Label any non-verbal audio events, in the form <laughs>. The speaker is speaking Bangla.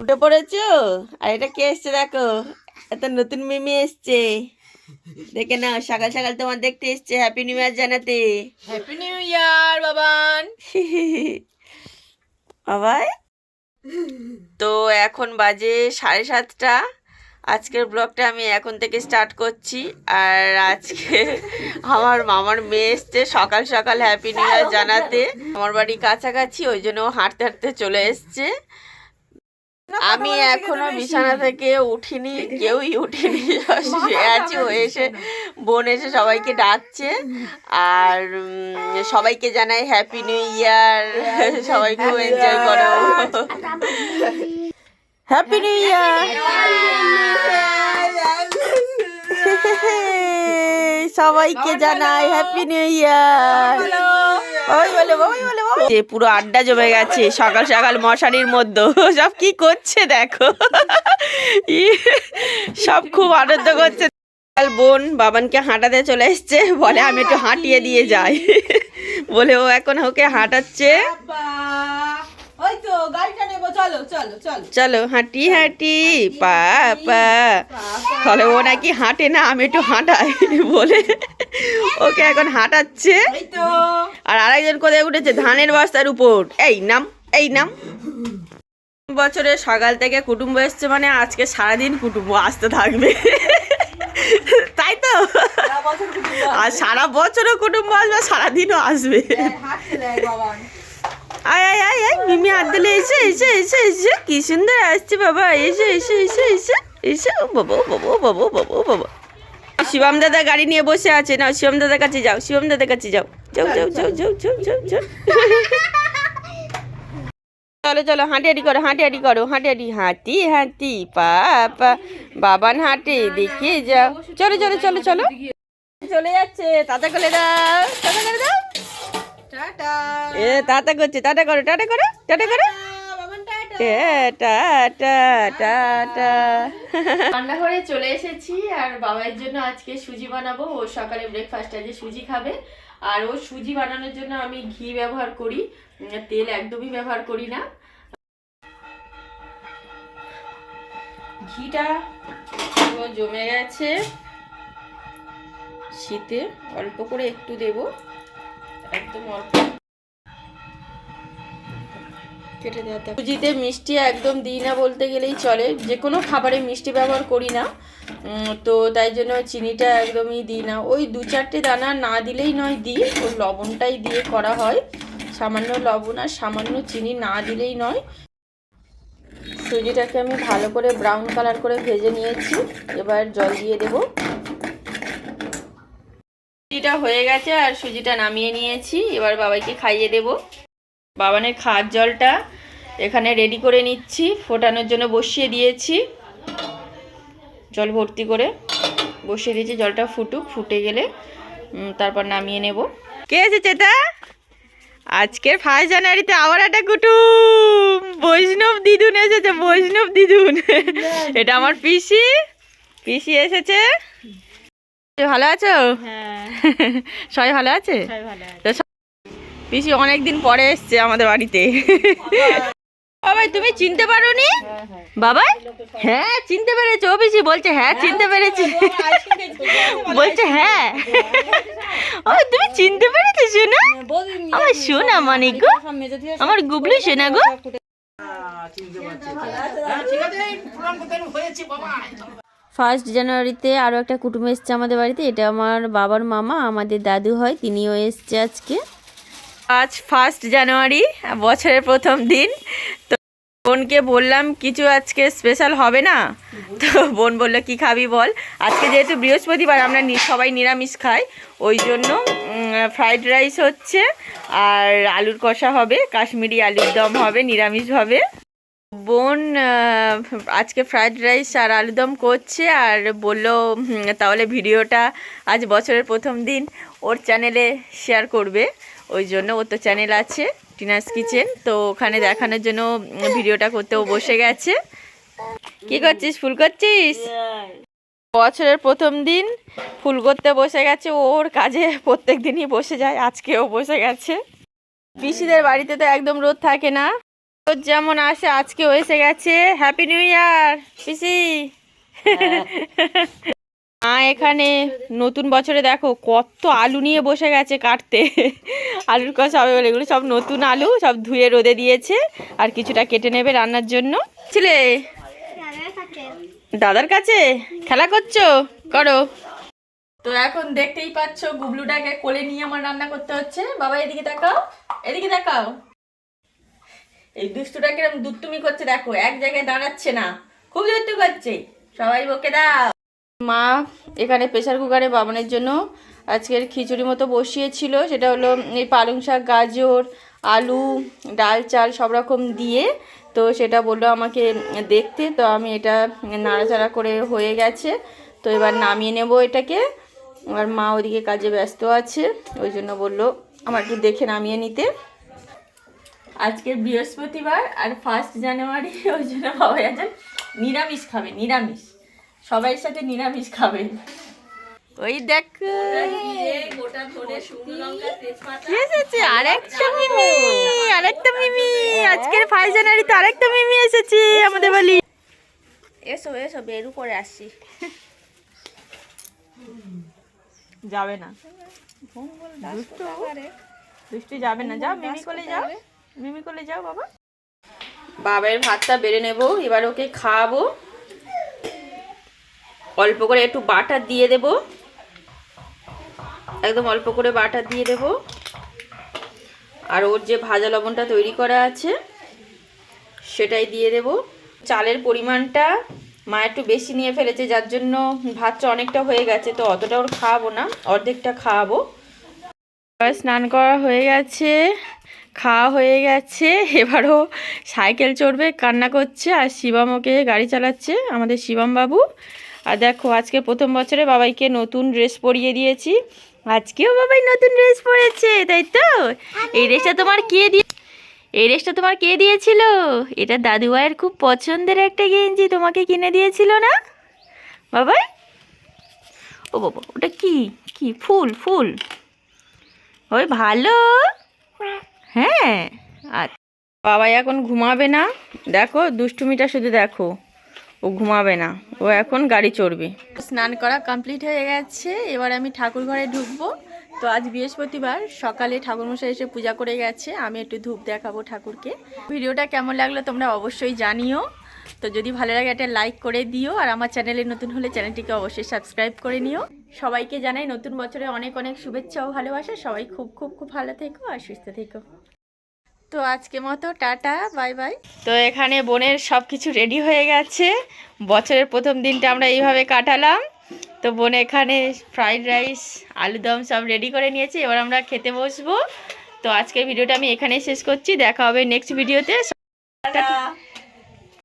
উঠে পড়েছো? আর এটা কে এসছে দেখো? একটা নতুন মিমি এসছে। দেখে নাও সকাল সকাল তোমার দেখতে এসছে। হ্যাপি নিউ ইয়ার জানাতে। হ্যাপি নিউ ইয়ার বাবান। <laughs> বাবাই। তো এখন বাজে সাড়ে সাতটা। আজকের ব্লগটা আমি এখন থেকে স্টার্ট করছি। আর আজকে আমার মামার মেয়ে এসছে সকাল সকাল হ্যাপি নিউ ইয়ার জানাতে। আমার বাড়ি কাছাকাছি ওই জন্য হাঁটতে হাঁটতে চলে এসছে। আমি এখনও বিছানা থেকে উঠিনি কেউই উঠিনি শুয়ে আছি ও এসে বোন এসে সবাইকে ডাকছে আর সবাইকে জানাই হ্যাপি নিউ ইয়ার সবাই খুব এনজয় করো। হ্যাপি নিউ ইয়ার সবাইকে জানাই হ্যাপি নিউ ইয়ার ওই বলে ওই বলে যে পুরো আড্ডা জমে গেছে সকাল সকাল মশারির মধ্যে। সব কি করছে দেখো? সব খুব আনন্দ করছে। বোন বাবানকে হাঁটাতে চলে এসছে বলে আমি একটু হাঁটিয়ে দিয়ে যাই। বলে ও এখন ওকে হাঁটাচ্ছে। ওই তো গাড়িটা নেব চলো চলো চলো। চলো হাঁটি হাঁটি পা পা। তাহলে ও নাকি হাঁটে না আমি একটু হাঁটাই <laughs> বলে। ওকে এখন হাঁটাচ্ছে। আর আরেকজন কোথায় উঠেছে? ধানের বস্তার উপর। এই নাম এই নাম। বছরে সকাল থেকে কুটুম্ব এসছে মানে আজকে সারাদিন কুটুম্ব আসতে থাকবে। <laughs> তাই তো? সারা বছর কুটুম্ব আর সারা বছরও কুটুম্ব আসবে সারাদিনও আসবে। বাবান আয় আয় আয় আয়, মিমি হাত দিলে, এসে এসে এসে এসে। কি সুন্দর আসছে বাবা, এসে এসে এসে এসে এসে। বাবা বাবা বাবা বাবা বাবা। শিবম দাদা গাড়ি নিয়ে বসে আছে। না শিবম দাদার কাছে যাও, শিবম দাদার কাছে যাও। যাও যাও যাও যাও যাও যাও যাও। চলো চলো, হাঁটি হাঁটি করো, হাঁটি হাঁটি করো, হাঁটি হাঁটি হাঁটি হাঁটি পা পা বাবান হাঁটে, দেখে যাও। চলো চলো চলো চলো। চলে যাচ্ছে তাতে করে দাও তাতা করে দাও। টাটা। এ টাটা করছে টাটা করো টাটা করো টাটা করো। টাটা। টাটা টাটা রান্নাঘরে চলে এসেছি আর বাবার জন্য আজকে সুজি বানাবো। ও সকালে ব্রেকফাস্ট আজকে সুজি খাবে আর ও সুজি বানানোর জন্য আমি ঘি ব্যবহার করি। তেল একদমই ব্যবহার করি না। ঘিটা পুরো জমে গেছে। শীতে অল্প করে একটু দেব। একদম অল্প। কেটে সুজিতে মিষ্টি একদম দিই না বলতে গেলেই চলে। যে কোনো খাবারে মিষ্টি ব্যবহার করি না। তো তাই জন্য চিনিটা একদমই দিই না। ওই দু চারটে দানা না দিলেই নয় দিই। ওই লবণটাই দিয়ে করা হয়। সামান্য লবণ আর সামান্য চিনি না দিলেই নয়। সুজিটাকে আমি ভালো করে ব্রাউন কালার করে ভেজে নিয়েছি। এবার জল দিয়ে দেব। সুজিটা হয়ে গেছে আর সুজিটা নামিয়ে নিয়েছি। এবার বাবাইকে খাইয়ে দেব। বাবানের খাওয়ার জলটা এখানে রেডি করে নিচ্ছি। ফোটানোর জন্য বসিয়ে দিয়েছি। জল ভর্তি করে বসিয়ে দিয়েছি। জলটা ফুটুক ফুটে গেলে তারপর নামিয়ে নেব। কে এসেছে তা আজকের ফার্স্ট জানুয়ারিতে আবার একটা কুটুম। বৈষ্ণব দিদুন এসেছে বৈষ্ণব দিদুন। <laughs> এটা আমার পিসি। পিসি এসেছে। ভালো আছো? হ্যাঁ। <laughs> সবাই ভালো আছে? পিসি অনেকদিন পরে এসছে আমাদের বাড়িতে। <laughs> বাবাই তুমি চিনতে পারোনি? বাবাই? হ্যাঁ চিনতে পেরেছ। ও পিসি বলছে হ্যাঁ চিনতে পেরেছি। বলছে হ্যাঁ। ও তুমি চিনতে পেরেছ শোনা? আমার সোনা মানে গো। আমার গুবলু সোনা গো। ফার্স্ট জানুয়ারিতে আরও একটা কুটুম এসছে আমাদের বাড়িতে। এটা আমার বাবার মামা, আমাদের দাদু হয়, তিনিও এসছে আজকে। আজ ফার্স্ট জানুয়ারি, বছরের প্রথম দিন। তো বোনকে বললাম, কিছু আজকে স্পেশাল হবে না? তো বোন বলল, কি খাবি বল? আজকে যেহেতু বৃহস্পতিবার, আমরা সবাই নিরামিষ খাই। ওই জন্য ফ্রাইড রাইস হচ্ছে, আর আলুর কষা হবে, কাশ্মীরি আলুর দম হবে নিরামিষভাবে বোন আজকে ফ্রাইড রাইস আর আলুদম করছে আর বলল তাহলে ভিডিওটা আজ বছরের প্রথম দিন ওর চ্যানেলে শেয়ার করবে। ওই জন্য ওর তো চ্যানেল আছে টিনাস কিচেন তো ওখানে দেখানোর জন্য ভিডিওটা করতে ও বসে গেছে। কি করছিস? ফুল করছিস? বছরের প্রথম দিন ফুল করতে বসে গেছে। ওর কাজে প্রত্যেক দিনই বসে যায়, আজকেও বসে গেছে। পিসিদের বাড়িতে তো একদম রোদ থাকে না। যেমন আসে আজকে এসে গেছে। হ্যাপি নিউ ইয়ার পিসি। মা এখানে নতুন বছরে দেখো কত আলু নিয়ে বসে গেছে কাটতে। আলুর কষা হবে বলে, এগুলো সব নতুন আলু, সব ধুয়ে রোদে দিয়েছে আর কিছুটা কেটে নেবে রান্নার জন্য। ছিলে, দাদার কাছে খেলা করছ? করো। তো এখন দেখতেই পাচ্ছ, গুবলুটাকে কোলে নিয়ে আমার রান্না করতে হচ্ছে। বাবা, এদিকে দেখাও এদিকে দেখাও। এই দুষ্টুটা কিরম দুষ্টুমি করছে, দেখো, এক জায়গায় দাঁড়াচ্ছে না। খুব দুষ্টু করছে। সবাই বকে দাও। মা এখানে প্রেসার কুকারে বাবানের জন্য আজকের খিচুড়ি মতো বসিয়েছিল। সেটা হলো এই পালং শাক, গাজর, আলু, ডাল, চাল সব রকম দিয়ে। তো সেটা বলল আমাকে দেখতে। তো আমি এটা নাড়াচাড়া করে হয়ে গেছে। তো এবার নামিয়ে নেব এটাকে। আর মা ওদিকে কাজে ব্যস্ত আছে। ওই জন্য বলল আমার একটু দেখে নামিয়ে নিতে। আজকে বৃহস্পতিবার আর ফার্স্ট জানুয়ারি ওই জন্য বাবা আজ নিরামিষ খাবে, নিরামিষ। সবাই সাথে নিরামিষ খাবে। ওই দেখ। আরেকটা মিমি আরেকটা মিমি। আজকের ফার্স্ট জানুয়ারিতে আরেকটা মিমি এসেছে আমাদের বাড়ি। এসো এসো, বেরু করে আসছি। যাবে না। দুষ্টু যাবে না, যাও, মিমি কোলে যাও। মিমি কোলে যাও, বাবা। বাবার ভাতটা বেড়ে নেব, এবার ওকে খাওয়াবো। অল্প করে একটু বাটার দিয়ে দেব। একদম অল্প করে বাটার দিয়ে দেব। আর ওর যে ভাজা লবণটা তৈরি করা আছে, সেটাই দিয়ে দেব। চালের পরিমাণটা মা একটু বেশি নিয়ে ফেলেছে, যার জন্য ভাতটা অনেকটা হয়ে গেছে, তো অতটা ওর খাওয়াবো না, অর্ধেকটা খাওয়াবো। স্নান করা হয়ে গেছে। খাওয়া হয়ে গেছে। এবারও সাইকেল চড়বে কান্না করছে আর শিবম ওকে গাড়ি চালাচ্ছে আমাদের শিবম বাবু। আর দেখো আজকে প্রথম বছরে বাবাইকে নতুন ড্রেস পরিয়ে দিয়েছি। আজকেও বাবাই নতুন ড্রেস পরেছে তাই তো? এই ড্রেসটা তোমার কে দিয়ে এই ড্রেসটা তোমার কে দিয়েছিল? এটা দাদু ভাইয়ের খুব পছন্দের একটা গেঞ্জি তোমাকে কিনে দিয়েছিল না? বাবাই? ও বাবা ওটা কি? কি ফুল ফুল। ওই ভালো। হ্যাঁ। আচ্ছা বাবা এখন ঘুমাবে না। দেখো, দুষ্টুমিটা শুধু দেখো। ও ঘুমাবে না। ও এখন গাড়ি চড়বে। স্নান করা কমপ্লিট হয়ে গেছে। এবার আমি ঠাকুর ঘরে ঢুকবো। তো আজ বৃহস্পতিবার, সকালে ঠাকুরমশাই এসে পূজা করে গেছে। আমি একটু ধূপ দেখাবো ঠাকুরকে। ভিডিওটা কেমন লাগল তোমরা অবশ্যই জানিও। তো যদি ভালো লাগে একটা লাইক করে দিও। আর আমার চ্যানেলে নতুন হলে চ্যানেলটিকে অবশ্যই সাবস্ক্রাইব করে নিও। সবাইকে জানাই নতুন বছরে অনেক অনেক শুভেচ্ছা ও ভালোবাসা। সবাই খুব খুব খুব ভালো থেকো আর সুস্থ থেকো। তো আজকে মতো টাটা বাই বাই। তো এখানে বোনের সব কিছু রেডি হয়ে গেছে। বছরের প্রথম দিনটা আমরা এইভাবে কাটালাম। তো বোন এখানে ফ্রাইড রাইস আলুদম সব রেডি করে নিয়েছে। এবার আমরা খেতে বসবো। তো আজকের ভিডিওটা আমি এখানেই শেষ করছি। দেখা হবে নেক্সট ভিডিওতে। টাটা।